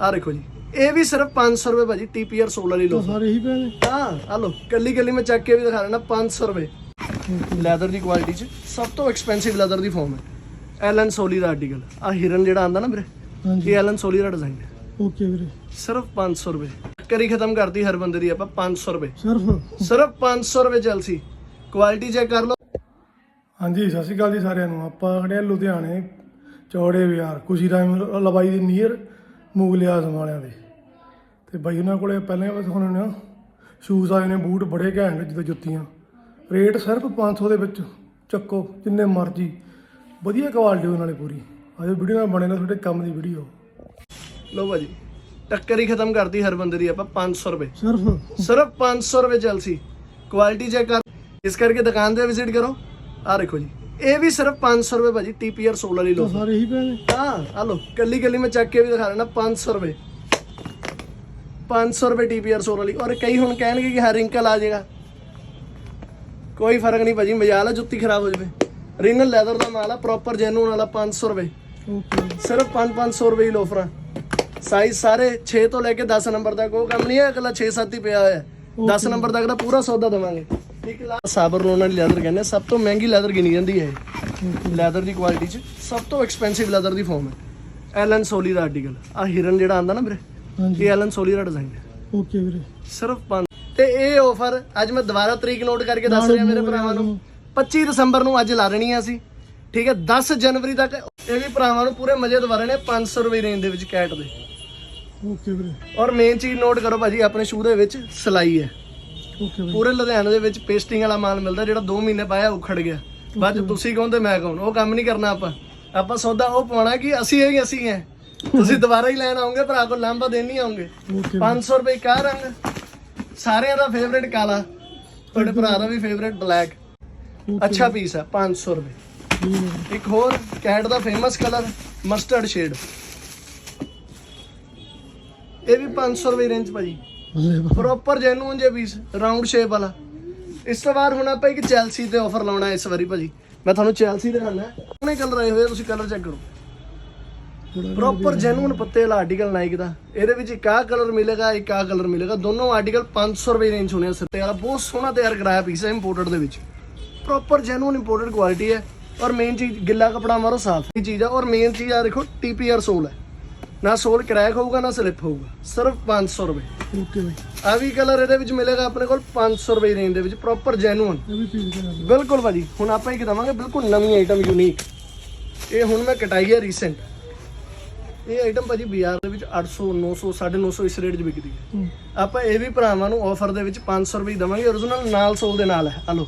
ਆ ਦੇਖੋ ਜੀ। ਇਹ ਵੀ ਸਿਰਫ 500 ਰੁਪਏ ਭਾਜੀ ਟੀਪੀਆਰ ਸੋਲ ਵਾਲੀ ਲੋ ਸਾਰੇ ਹੀ ਪਏ ਨੇ ਹਾਂ ਆ ਲੋ ਕੱਲੀ ਕੱਲੀ ਮੈਂ ਚੱਕ ਕੇ ਵੀ ਦਿਖਾ ਦੇਣਾ 500 ਰੁਪਏ। ਲੈਦਰ ਦੀ ਕੁਆਲਿਟੀ ਚ ਸਭ ਤੋਂ ਐਕਸਪੈਂਸਿਵ ਲੈਦਰ ਦੀ ਫਾਰਮ ਹੈ। ਐਲਨ ਸੋਲੀ ਦਾ ਆਰਟੀਕਲ ਆ ਹਿਰਨ ਜਿਹੜਾ ਆਂਦਾ ਨਾ ਵੀਰੇ ਇਹ ਐਲਨ ਸੋਲੀ ਦਾ ਡਿਜ਼ਾਈਨ ਹੈ। ਓਕੇ ਵੀਰੇ। ਸਿਰਫ 500 ਰੁਪਏ। ਕਰੀ ਖਤਮ ਕਰਤੀ ਹਰ ਬੰਦੇ ਦੀ ਆਪਾਂ 500 ਰੁਪਏ। ਸਿਰਫ? ਸਿਰਫ 500 ਰੁਪਏ ਚਲਸੀ। ਕੁਆਲਿਟੀ ਚੈੱਕ ਕਰ ਲਓ। ਹਾਂਜੀ ਸਤਿ ਸ਼੍ਰੀ ਅਕਾਲ ਜੀ ਸਾਰਿਆਂ ਨੂੰ। ਆਪਾਂ ਖੜੇ ਲੁਧਿਆਣੇ ਚੌੜੇ ਬਾਜ਼ਾਰ। ਖੁਸ਼ੀ ਰਾਮ ਲਵਾਈ ਦੇ ਨੀਅਰ। ਮੁਗਲਿਆ ਆਜ਼ਮ ਵਾਲਿਆਂ ਦੇ। ਤੇ ਬਾਈ ਉਹਨਾਂ ਕੋਲੇ ਪਹਿਲਾਂ ਬਸ ਹੁਣ ਨਾ ਸ਼ੂਜ਼ ਆਏ ਨੇ ਬੂਟ ਬੜੇ ਘੈਂਟ ਜਿੱਦਾਂ ਜੁੱਤੀਆਂ। ਰੇਟ ਸਿਰਫ 500 ਦੇ ਵਿੱਚ ਚੱਕੋ ਜਿੰਨੇ ਮਰਜ਼ੀ। ਵਧੀਆ ਕੁਆਲਿਟੀ ਉਹਨਾਂ ਨਾਲੇ ਪੂਰੀ। ਆਜੋ ਵੀਡੀਓ ਨਾਲ ਬਣੇ ਨਾ ਤੁਹਾਡੇ ਕੰਮ ਦੀ ਵੀਡੀਓ ਲਓ ਭਾਜੀ ਟੱਕਰ ਹੀ ਖਤਮ ਕਰਤੀ ਹਰ ਬੰਦੇ ਦੀ ਆਪਾਂ 500 ਰੁਪਏ। ਸਿਰਫ। ਸਿਰਫ 500 ਰੁਪਏ ਚਲਸੀ ਕੁਆਲਿਟੀ ਚੈੱਕ ਕਰ ਇਸ ਕਰਕੇ ਦੁਕਾਨ ਤੇ ਵਿਜ਼ਿਟ ਕਰੋ। ਆ ਦੇਖੋ ਜੀ। ਇਹ ਵੀ ਸਿਰਫ 500 ਰੁਪਏ ਭਾਜੀ ਟੀਪੀਆਰ ਸੋਲ ਵਾਲੀ ਲੋ ਸਾਰੇ ਹੀ ਪਏ ਨੇ ਹਾਂ ਆ ਲੋ ਕੱਲੀ ਕੱਲੀ ਮੈਂ ਚੱਕ ਕੇ ਵੀ ਦਿਖਾ ਦੇਣਾ 500 ਰੁਪਏ। 500 ਰੁਪਏ ਟੀਪੀਆਰ ਸੋਲ ਵਾਲੀ। ਔਰ ਕਈ ਹੁਣ ਕਹਿਣਗੇ ਕਿ ਹਰ ਰਿੰਕਲ ਆ ਜਾਏਗਾ ਕੋਈ ਫ਼ਰਕ ਨਹੀਂ ਭਾਜੀ ਮਜਾਲ ਆ ਜੁੱਤੀ ਖਰਾਬ ਹੋ ਜਾਵੇ। ਰੀਨਲ ਲੈਦਰ ਦਾ ਮਾਲ ਆ ਪ੍ਰੋਪਰ ਜੈਨੂਨ ਵਾਲਾ 500 ਰੁਪਏ। ਸਿਰਫ 5-500 ਰੁਪਏ ਹੀ ਲੋਫਰਾਂ ਸਾਈਜ਼ ਸਾਰੇ 6 ਤੋਂ ਲੈ ਕੇ 10 ਨੰਬਰ ਤੱਕ ਉਹ ਕੰਮ ਨਹੀਂ ਹੈ ਇਕੱਲਾ 6-7 ਹੀ ਪਿਆ ਹੋਇਆ। ਹੈ 10 ਨੰਬਰ ਤੱਕ ਦਾ ਪੂਰਾ ਸੌਦਾ ਦੇਵਾਂਗੇ। ਸਾਬਰ ਲੋਨ ਵਾਲੀ ਲੈਦਰ ਕਹਿੰਦੇ ਸਭ ਤੋਂ ਮਹਿੰਗੀ ਲੈਦਰ ਗਿਣੀ ਜਾਂਦੀ ਹੈ ਲੈਦਰ ਦੀ ਕੁਆਲਿਟੀ ਚ ਸਭ ਤੋਂ ਐਕਸਪੈਂਸਿਵ ਲੈਦਰ ਦੀ ਫਾਰਮ ਹੈ। ਐਲਨ ਸੋਲੀ ਦਾ ਆਰਟੀਕਲ ਆ ਹਿਰਨ ਜਿਹੜਾ ਆਂਦਾ ਨਾ ਵੀਰੇ ਇਹ ਐਲਨ ਸੋਲੀ ਦਾ ਡਿਜ਼ਾਈਨ ਹੈ। ਓਕੇ ਵੀਰੇ। ਸਿਰਫ 5 ਤੇ ਇਹ ਆਫਰ ਅੱਜ ਮੈਂ ਦੁਬਾਰਾ ਤਰੀਕ ਨੋਟ ਕਰਕੇ ਦੱਸ ਰਿਹਾ ਮੇਰੇ ਭਰਾਵਾਂ ਨੂੰ। 25 ਦਸੰਬਰ ਨੂੰ ਅੱਜ ਲਾ ਲੈਣੀ ਆ ਅਸੀਂ। ਠੀਕ ਹੈ 10 ਜਨਵਰੀ ਤੱਕ ਇਹ ਵੀ ਭਰਾਵਾਂ ਨੂੰ ਪੂਰੇ ਮਜ਼ੇ ਦਵਾ ਰਹੇ ਨੇ 500 ਰੁਪਏ ਰੇਂਜ ਦੇ ਵਿੱਚ ਕੈਟ ਦੇ। ਓਕੇ ਵੀਰੇ। ਔਰ ਮੇਨ ਚੀਜ਼ ਨੋਟ ਕਰੋ ਭਾਜੀ ਆਪਣੇ ਸ਼ੂ ਦੇ ਵਿੱਚ ਸਲਾਈ ਹੈ। ਪੂਰੇ ਲੁਧਿਆਣੇ ਦੇ ਵਿੱਚ ਪੇਸਟਿੰਗ ਵਾਲਾ ਮਾਲ ਮਿਲਦਾ ਜਿਹੜਾ 2 ਮਹੀਨੇ ਪਾਇਆ ਉਖੜ ਗਿਆ। ਬਾਅਦ 'ਚ ਤੁਸੀਂ ਕਹੋ ਤੇ ਮੈਂ ਕਹੂੰ ਉਹ ਕੰਮ ਨਹੀਂ ਕਰਨਾ ਆਪਾਂ। ਆਪਾਂ ਸੌਦਾ ਉਹ ਪਾਉਣਾ ਕਿ ਅਸੀਂ ਹੀ ਅਸੀਂ ਹੈ ਤੁਸੀਂ ਦੁਬਾਰਾ ਹੀ ਲੈਣ ਆਉਂਗੇ ਭਰਾ ਕੋਲ ਲਾਂਬਾ ਦੇਣ ਨਹੀਂ ਆਉਂਗੇ। ਓਕੇ 500 ਰੁਪਏ ਕਾ ਰੰਗ? ਸਾਰਿਆਂ ਦਾ ਫੇਵਰੇਟ ਕਾਲਾ। ਤੁਹਾਡੇ ਭਰਾ ਦਾ ਵੀ ਫੇਵਰੇਟ ਬਲੈਕ ਅੱਛਾ ਪੀਸ ਹੈ 500 ਰੁਪਏ। ਇੱਕ ਹੋਰ ਕੈਟ ਦਾ ਫੇਮਸ ਕਲਰ ਮਸਟਰਡ ਸ਼ੇਡ ਇਹ ਵੀ 500 ਰੁਪਏ ਰੇਂਜ ਭਾਜੀ। ਪ੍ਰੋਪਰ ਜੈਨੂਨ ਜੇ ਪੀਸ ਰਾਉਂਡ ਸ਼ੇਪ ਵਾਲਾ। ਇਸ ਤੋਂ ਬਾਅਦ ਹੁਣ ਆਪਾਂ ਇੱਕ ਚੈਲਸੀ ਤੇ ਆਫਰ ਲਾਉਣਾ ਇਸ ਵਾਰੀ ਭਾਜੀ। ਮੈਂ ਤੁਹਾਨੂੰ ਚੈਲਸੀ ਦਿਖਾਣਾ ਉਹਨੇ ਕਲਰ ਆਏ ਹੋਏ ਤੁਸੀਂ ਕਲਰ ਚੈੱਕ ਕਰੋ। ਪ੍ਰੋਪਰ ਜੈਨੂਨ ਪੱਤੇ ਵਾਲਾ ਆਰਟੀਕਲ ਨਾਈਕ ਦਾ। ਇਹਦੇ ਵਿੱਚ ਇੱਕ ਆਹ ਕਲਰ ਮਿਲੇਗਾ, ਇੱਕ ਆਹ ਕਲਰ ਮਿਲੇਗਾ। ਦੋਨੋਂ ਆਰਟੀਕਲ 500 ਰੁਪਏ ਰੇਂਜ ਹੋਣੇ ਆ ਸੱਤੇ ਵਾਲਾ। ਬਹੁਤ ਸੋਹਣਾ ਤਿਆਰ ਕਰਾਇਆ ਪੀਸ ਹੈ ਇੰਪੋਰਟਡ ਦੇ ਵਿੱਚ। ਪ੍ਰੋਪਰ ਜੈਨੂਨ ਇੰਪੋਰਟਡ ਕੁਆਲਿਟੀ ਹੈ। ਔਰ ਮੇਨ ਚੀਜ਼ ਗਿੱਲਾ ਕਪੜਾ ਮਾਰੋ, ਸਾਫ਼ ਇਹ ਚੀਜ਼ ਆ। ਔਰ ਮੇਨ ਚੀਜ਼ ਆ ਦੇਖੋ ਟੀਪੀਆਰ ਸੋਲ ਹੈ। ਨਾ ਸੋਲ ਕਰੈਕ ਹੋਊਗਾ, ਨਾ ਸਲਿਪ ਹੋਊਗਾ। ਸਿਰਫ 500 ਰੁਪਏ। ਓਕੇ ਬਾਈ ਆ ਵੀ ਕਲਰ ਇਹਦੇ ਵਿੱਚ ਮਿਲੇਗਾ ਆਪਣੇ ਕੋਲ 500 ਰੁਪਏ ਰੇਂਜ ਦੇ ਵਿੱਚ ਪ੍ਰੋਪਰ ਜੈਨੂਨ ਇਹ ਵੀ ਦਿਓ ਬਿਲਕੁਲ ਭਾਜੀ ਹੁਣ ਆਪਾਂ ਇੱਕ ਦਵਾਂਗੇ? ਬਿਲਕੁਲ ਨਵੀਂ ਆਈਟਮ ਯੂਨੀਕ ਇਹ ਹੁਣ ਮੈਂ ਕਟਾਈ ਹੈ ਰੀਸੈਂਟ ਇਹ ਆਈਟਮ ਭਾਜੀ ਬਾਜ਼ਾਰ ਦੇ ਵਿੱਚ 800 900 950 ਇਸ ਰੇਟ 'ਚ ਵਿਕਦੀ ਹੈ। ਹੂੰ। ਆਪਾਂ ਇਹ ਵੀ ਭਰਾਵਾਂ ਨੂੰ ਆਫਰ ਦੇ ਵਿੱਚ 500 ਰੁਪਏ ਦਵਾਂਗੇ। origignal ਨਾਲ ਸੋਲ ਦੇ ਨਾਲ ਹੈ। ਹਲੋ